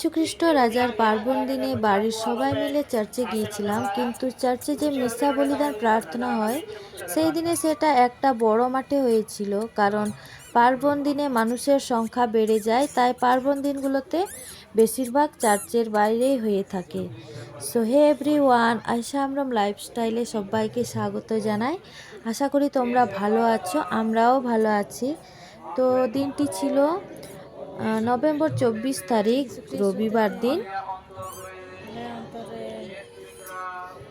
যীশুখ্রিস্ট রাজার পার্বণ দিনে বাড়ির সবাই মিলে চার্চে গিয়েছিলাম, কিন্তু চার্চে যে মিশা বলিদান প্রার্থনা হয়, সেই দিনে সেটা একটা বড় মাঠে হয়েছিল। কারণ পার্বণ দিনে মানুষের সংখ্যা বেড়ে যায়, তাই পার্বণ দিনগুলোতে বেশিরভাগ চার্চের বাইরেই হয়ে থাকে। সো হে এভরি ওয়ান আয়সা আমরম লাইফস্টাইলে সবাইকে স্বাগত জানাই। আশা করি তোমরা ভালো আছো, আমরাও ভালো আছি। তো দিনটি ছিল নভেম্বর চব্বিশ তারিখ, রবিবার দিন।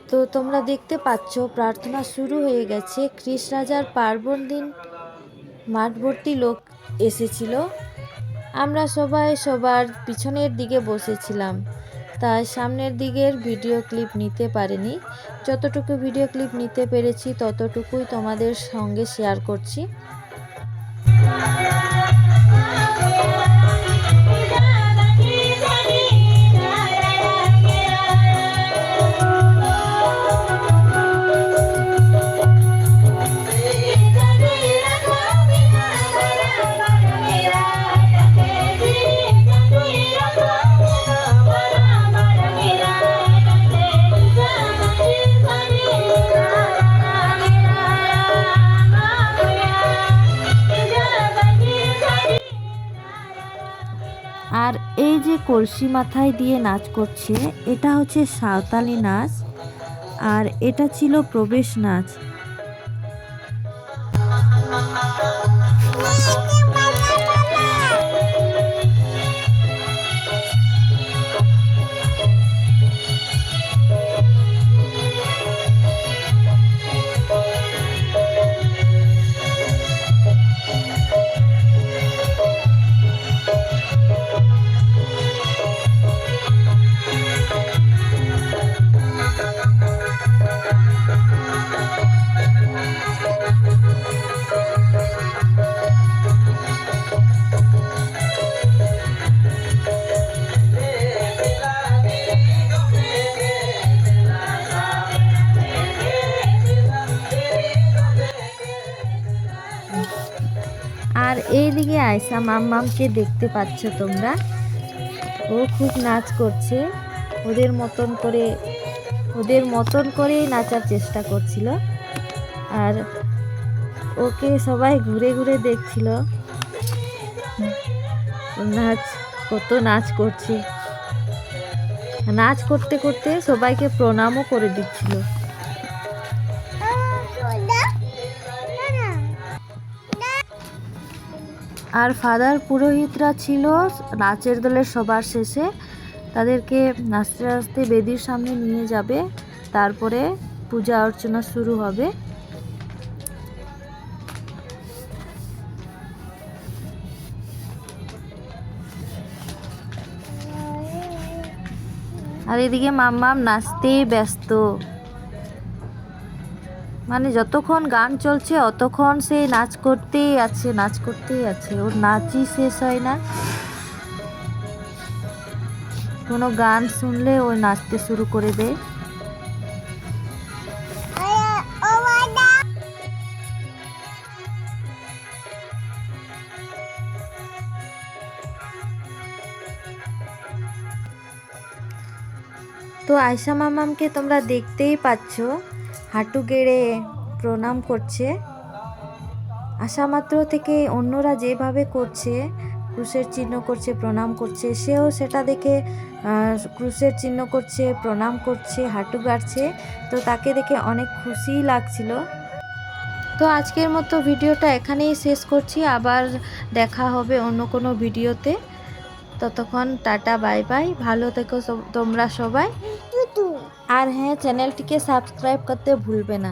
তো তোমরা দেখতে পাচ্ছ, প্রার্থনা শুরু হয়ে গেছে। খ্রিস রাজার পার্বণ দিন মাঠ ভর্তি লোক এসেছিল। আমরা সবাই সবার পিছনের দিকে বসেছিলাম, তাই সামনের দিকের ভিডিও ক্লিপ নিতে পারিনি। যতটুকু ভিডিও ক্লিপ নিতে পেরেছি, ততটুকুই তোমাদের সঙ্গে শেয়ার করছি। আর এই যে কলসি মাথায় দিয়ে নাচ করছে, এটা হচ্ছে সাঁওতালি নাচ, আর এটা ছিল প্রবেশ নাচ। আর এইদিকে আয়সা মাম্মামকে দেখতে পাচ্ছ তোমরা। ও খুব নাচ করছে। ওদের মতন করে, ওদের মতন করেই নাচার চেষ্টা করছিল। আর ওকে সবাই ঘুরে ঘুরে দেখছিল। নাচ, কত নাচ করছে। নাচ করতে করতে সবাইকে প্রণামও করে দিচ্ছিল। আর ফাদার পুরোহিতরা ছিল নাচের দলের সবার শেষে। তাদেরকে নাচতে নাচতে বেদির সামনে নিয়ে যাবে। তারপরে পূজা অর্চনা শুরু হবে। আর এদিকে মাম্মাম নাচতেই ব্যস্ত। মানে যতক্ষণ গান চলছে, অতক্ষণ সে নাচ করতেই আছে, নাচ করতেই আছে। ওর নাচই শেষ হয় না। কোনো গান শুনলে ও নাচতে শুরু করে দেয়। তো আয়সা মামামকে তোমরা দেখতেই পাচ্ছ। হাঁটু গেড়ে প্রণাম করছে। আসা মাত্র থেকে অন্যরা যেভাবে করছে, ক্রুশের চিহ্ন করছে, প্রণাম করছে, সেও সেটা দেখে ক্রুশের চিহ্ন করছে, প্রণাম করছে, হাঁটু গাড়ছে। তো তাকে দেখে অনেক খুশিই লাগছিল। তো আজকের মতো ভিডিওটা এখানেই শেষ করছি। আবার দেখা হবে অন্য কোনো ভিডিওতে। ততক্ষণ টাটা, বাই বাই। ভালো থেকো তোমরা সবাই। আর হ্যাঁ চ্যানেলটিকে সাবস্ক্রাইব করতে ভুলবে না।